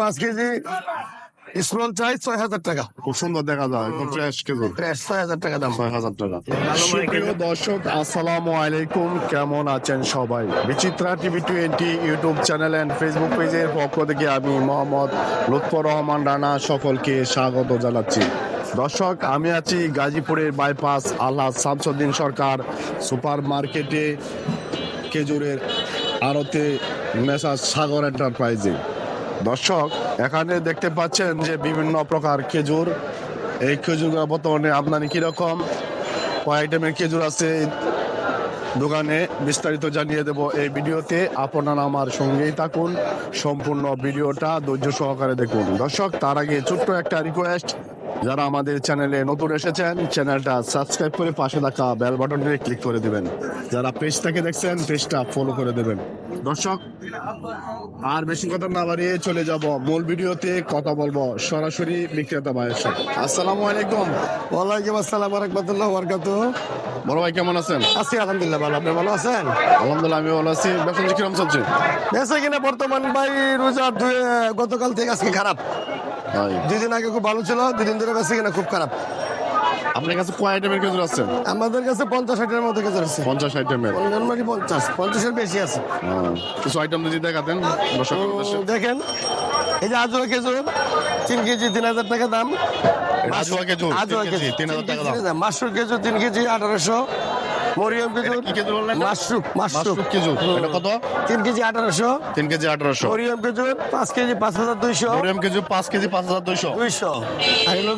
পাঁচ কেজি চাই ছয় হাজার টাকা। খুব সুন্দর দেখা যায় একদম ফ্রেশ খেজুর ফ্রেশ ছয় হাজার টাকা দাম। ছয় হাজার টাকা। সুপ্রিয় দর্শক আসসালামু আলাইকুম। কেমন আছেন সবাই? Bichitra TV twenty YouTube channel and Facebook পেজের পক্ষ থেকে আমি মোহাম্মদ লুৎফর রহমান রানা সকলকে স্বাগত জানাচ্ছি। দর্শক আমি আছি গাজীপুরের বাইপাস আল্লাহ শামসুদ্দিন সরকার সুপার মার্কেটে খেজুরের আড়তে মেসাজ সাগর এন্টারপ্রাইজে দর্শক, এখানে দেখতে পাচ্ছেন যে বিভিন্ন প্রকার খেজুর। এই খেজুর বর্তমানে আপনার কীরকম? কয় আইটেমের খেজুর আছে? দোকানে বিস্তারিত জানিয়ে দেব এই ভিডিওতে। আপনারা আমার সঙ্গেই থাকুন। সম্পূর্ণ ভিডিওটা ধৈর্য সহকারে দেখুন। দর্শক, তার আগে ছোট্ট একটা রিকোয়েস্ট যারা আমাদের চ্যানেলে নতুন এসেছেন চ্যানেলটা সাবস্ক্রাইব করে পাশে থাকা বেল বাটনটি ক্লিক করে দিবেন। যারা পেজটাকে দেখছেন পেজটা ফলো করে দেবেন। দর্শক আর বেশি কথা না বাড়িয়ে চলে যাব মূল ভিডিওতে কথা বলব সরাসরি বিক্রেতা ভাইয়ের সাথে। আসসালামু আলাইকুম। ওয়ালাইকুম আসসালাম রহমতুল্লাহ বরকাত বড় ভাই কেমন আছেন? আছি আলহামদুলিল্লাহ ভালো। আপনি ভালো আছেন? আলহামদুলিল্লাহ আমি ভালো আছি। ব্যবসা কিরম চলছে? বেঁচে কিনা বর্তমান ভাই রোজা গতকাল থেকে আজকে খারাপ। দুই আগে খুব ভালো ছিল দুই দিন ধরে বেঁচে কিনা খুব খারাপ। আপনার কাছে কয় আইটেমের খেজুর আছে? আমাদের কাছে পঞ্চাশ ষাটের মতো কেজি আছে। পঞ্চাশ আইটেমের অঙ্গনবাড়ি পঞ্চাশ পঞ্চাশের বেশি আছে। কিছু আইটেম যদি দেখাতেন দেখেন এই যে আজুয়া খেজুর তিন কেজি তিন হাজার টাকা দাম। আজুয়া খেজুর, আজুয়া কেজি তিন হাজার টাকা দাম। মাশরুম খেজুর তিন কেজি আঠারোশো। মরিয়ম খেজুর? Mushroom mushroom. মাশরুম খেজুর। এটা কত? তিন কেজি মরিয়ম খেজুর পাঁচ হাজার দুইশো। মরিয়াম খেজুর পাঁচ কেজি আর হলো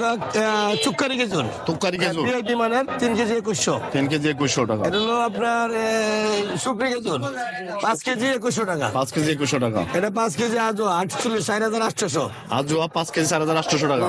চুক্কারি খেজুর। খেজুর। ভিআইপি মানের তিন কেজি কেজি টাকা। এটা হলো আপনার শুক্রি খেজুর। পাঁচ কেজি একুশশো টাকা। পাঁচ কেজি একুশশো টাকা। এটা পাঁচ কেজি আজও কেজি টাকা।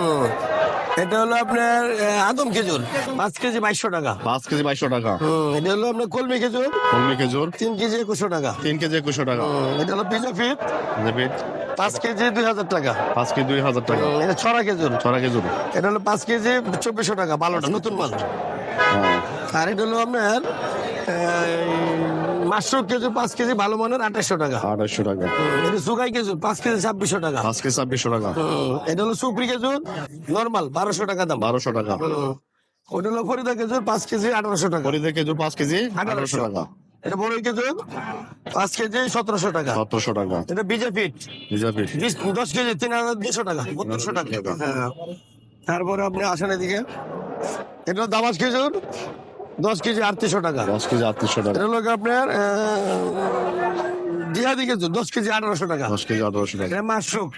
এটা হলো আপনার আদম খেজুর। পাঁচ কেজি বাইশশো টাকা। পাঁচ কেজি বাইশশো টাকা। এটা হলো আপনার কলমি খেজুর। কলমি খেজুর। তিন কেজি একুশশো টাকা। তিন কেজি একুশশো টাকা। এটা হলো পিজা ফিট রিপিট পাঁচ কেজি দুই হাজার টাকা। পাঁচ কেজি দুই হাজার টাকা। এটা ছড়া খেজুর। ছড়া খেজুর। এটা হলো পাঁচ কেজি চব্বিশশো টাকা ভালোটা নতুন মাল। আর এটা হলো আপনার মাশরুম কেজি পাঁচ কেজি ভালো মানের আঠাশশো টাকা। আড়াইশো টাকা। এটা সুগাই কেজি পাঁচ কেজি ছাব্বিশশো টাকা। পাঁচ কেজি ছাব্বিশশো টাকা। এটা হলো সুপ্রি কেজুর নর্মাল বারোশো টাকা দাম। বারোশো টাকা। ওটা হলো ফরিদা পাঁচ কেজি আঠারোশো টাকা। খেজুর পাঁচ কেজি আঠারোশো টাকা। এটা বড় কেজুর পাঁচ কেজি সতেরোশো টাকা। সতেরোশো টাকা। এটা বিজাপি বিশ- দশ কেজি তিন হাজার দুশো টাকা বত্রিশশো টাকা। হ্যাঁ। তারপরে আপনি আসেন এদিকে। এটা দামাস খেজুর। দশ কেজি আটত্রিশশো টাকা। দশ কেজি আটত্রিশশো টাকা। এটা হলো কি আপনার জিহাদি খেজুর দশ কেজি আঠারোশো টাকা। দশ কেজি আঠারোশো টাকা। মাশরুম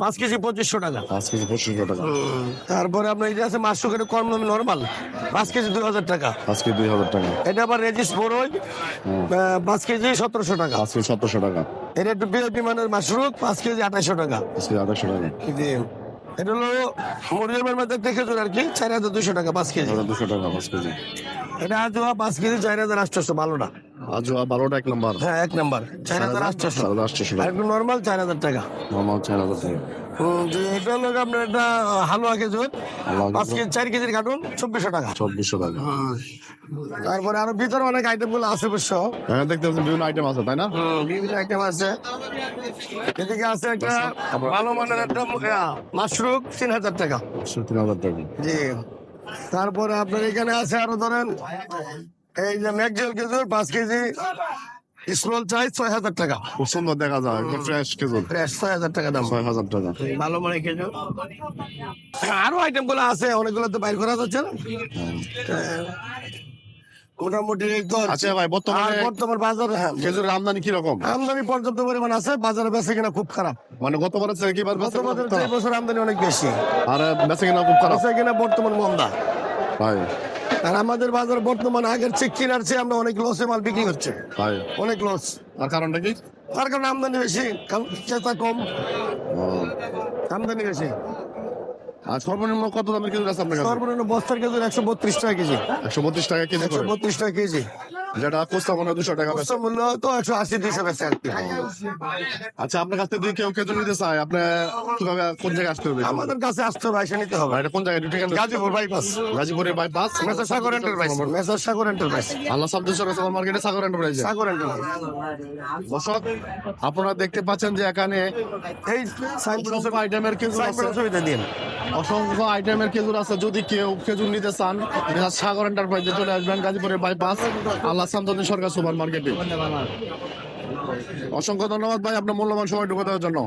পাঁচ কেজি পঁচিশশো টাকা। পাঁচ কেজি পঁচিশশো টাকা। তারপরে আপনার এটা আছে মাশরুম এটা কম দামে নর্মাল পাঁচ কেজি দুই হাজার টাকা। পাঁচ কেজি দুই হাজার টাকা। এটা আবার রেজিস বড়ই পাঁচ কেজি সতেরোশো টাকা। পাঁচ কেজি সতেরোশো টাকা। এটা একটু বিআইপি মানের মাশরুম পাঁচ কেজি আঠাশশো টাকা। পাঁচ কেজি আঠারোশো টাকা। জি। এটা হলো মরিয়মের মধ্যে দেখে আর কি চার হাজার দুশো টাকা পাঁচ কেজি। দুশো টাকা পাঁচ কেজি। এটা আজ পাঁচ কেজি চার হাজার আটশোশো ভালোটা আজ বারোটা এক নম্বর। হ্যাঁ এক নাম্বার। চার হাজার আটশোশো একটু নর্মাল চার হাজার টাকা নর্মাল চার হাজার টাকা এটা হলো আপনার এটা হালুয়া খেজুর। পাঁচ কেজি চার কেজির কার্টুন চব্বিশশো টাকা। চব্বিশশো টাকা। তারপরে আরও ভিতরে অনেক আইটেমগুলো আছে অবশ্য এখানে দেখতে পাচ্ছেন বিভিন্ন আইটেম আছে তাই না? বিভিন্ন আইটেম আছে। এদিকে আছে একটা ভালো মানের একটা মাশরুম তিন হাজার টাকা। তিন হাজার টাকা। জি। তারপরে আপনার এখানে আছে আরও ধরেন এই যে ম্যাকজেল খেজুর পাঁচ কেজি স্মল চাই ছয় হাজার টাকা। খুব সুন্দর দেখা যায় ফ্রেশ খেজুর। ফ্রেশ ছয় হাজার টাকা দাম। ছয় হাজার টাকা। ভালো মানে খেজুর। আরও আইটেমগুলো আছে অনেকগুলো তো বাইর করা যাচ্ছে না। আহ, মোটামুটি আচ্ছা ভাই বর্তমানে বর্তমান বাজার হ্যাঁ খেজুরের আমদানি কীরকম? আমদানি পর্যাপ্ত পরিমাণ আছে বাজারে বেচে কিনা খুব খারাপ। মানে গত বছর থেকে এবার গত বছর এই বছর আমদানি অনেক বেশি। আর বেঁচে কিনা খুব খারাপ। বেচে কিনা বর্তমান মন্দা। ভাই। আর আমাদের বাজার বর্তমান আগের চেয়ে কেনার চেয়ে আমরা অনেক লসে মাল বিক্রি হচ্ছে। ভাই। অনেক লস আর কারণটা কি? তার কারণে আমদানি বেশি ক্রেতা কম। আমদানি বেশি। আর সর্বনিম্ন কত দামের খেজুর আছে আপনার কাছে? সর্বনিম্ন বস্তার কেজি একশো বত্রিশ টাকা কেজি। একশো বত্রিশ টাকা কেজি একশো বত্রিশ টাকা কেজি। যেটা কোস্তা মনে হয় দুশো টাকা বেচে। মূল্য তো একশো আশি বেচে আচ্ছা আপনার কাছ যদি কেউ নিতে চায় আপনি কীভাবে কোন জায়গায় আসতে হবে? আমাদের কাছে আসতে হবে এসে নিতে হবে। এটা কোন জায়গায়? গাজীপুর বাইপাস গাজীপুরের bypass messrs Sagar enterprise messrs Sagar enterprise আল্লাহ সাবজেক্ট সুপার মার্কেটে সাগর এন্টারপ্রাইজে সাগর এন্টারপ্রাইজ দর্শক আপনারা দেখতে পাচ্ছেন যে এখানে এই সাইনবোর্ড অসংখ্য আইটেমের আছে। সুবিধা দিন। অসংখ্য আইটেমের খেজুর আছে। যদি কেউ খেজুর নিতে চান সাগর এন্টারপ্রাইজে চলে আসবেন গাজীপুরের bypass Allah Samdani Sarkar super market অসংখ্য ধন্যবাদ ভাই আপনার মূল্যবান সময় ঢুকে দেওয়ার জন্য।